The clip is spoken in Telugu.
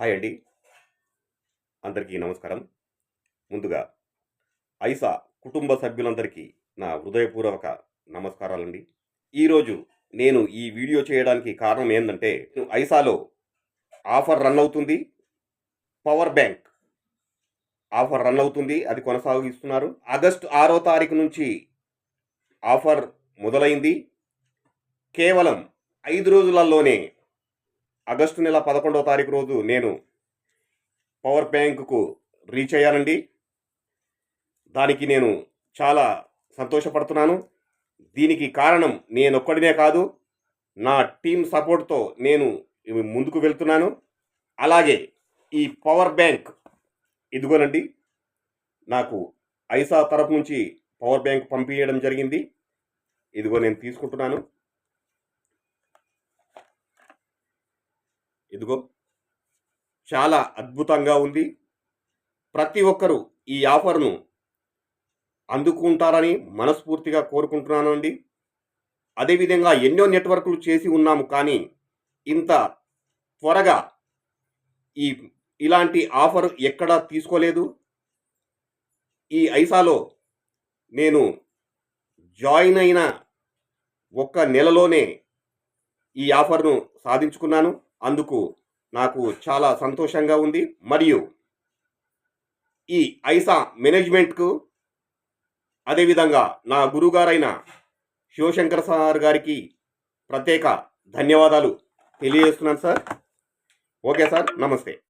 హాయ్ అండి. అందరికీ నమస్కారం. ముందుగా ఐసా కుటుంబ సభ్యులందరికీ నా హృదయపూర్వక నమస్కారాలండి. ఈరోజు నేను ఈ వీడియో చేయడానికి కారణం ఏంటంటే ఐసాలో ఆఫర్ రన్ అవుతుంది. పవర్ బ్యాంక్ ఆఫర్ రన్ అవుతుంది. అది కొనసాగిస్తున్నారు. ఆగస్టు ఆరో తారీఖు నుంచి ఆఫర్ మొదలైంది. కేవలం ఐదు రోజులలోనే ఆగస్టు నెల పదకొండవ తారీఖు రోజు నేను పవర్ బ్యాంకుకు రీచ్ అయ్యానండి. దానికి నేను చాలా సంతోషపడుతున్నాను. దీనికి కారణం నేను ఒక్కడినే కాదు నా టీం సపోర్ట్తో నేను ముందుకు వెళ్తున్నాను. అలాగే ఈ పవర్ బ్యాంక్ ఇదిగోనండి నాకు ఐసా తరపు నుంచి పవర్ బ్యాంక్ పంపించడం జరిగింది. ఇదిగో నేను తీసుకుంటున్నాను. ఇదిగో చాలా అద్భుతంగా ఉంది. ప్రతి ఒక్కరూ ఈ ఆఫర్ను అందుకుంటారని మనస్ఫూర్తిగా కోరుకుంటున్నాను అండి అదేవిధంగా ఎన్నో నెట్వర్క్లు చేసి ఉన్నాము కానీ ఇంత త్వరగా ఈ ఇలాంటి ఆఫర్ ఎక్కడా తీసుకోలేదు. ఈ ఐసాలో నేను జాయిన్ అయిన ఒక్క నెలలోనే ఈ ఆఫర్ను సాధించుకున్నాను. అందుకు నాకు చాలా సంతోషంగా ఉంది. మరియు ఈ ఐసా మేనేజ్మెంట్కు అదేవిధంగా నా గురుగారైన శివశంకర్ సార్ గారికి ప్రత్యేక ధన్యవాదాలు తెలియజేస్తున్నాను సార్. ఓకే సార్ నమస్తే.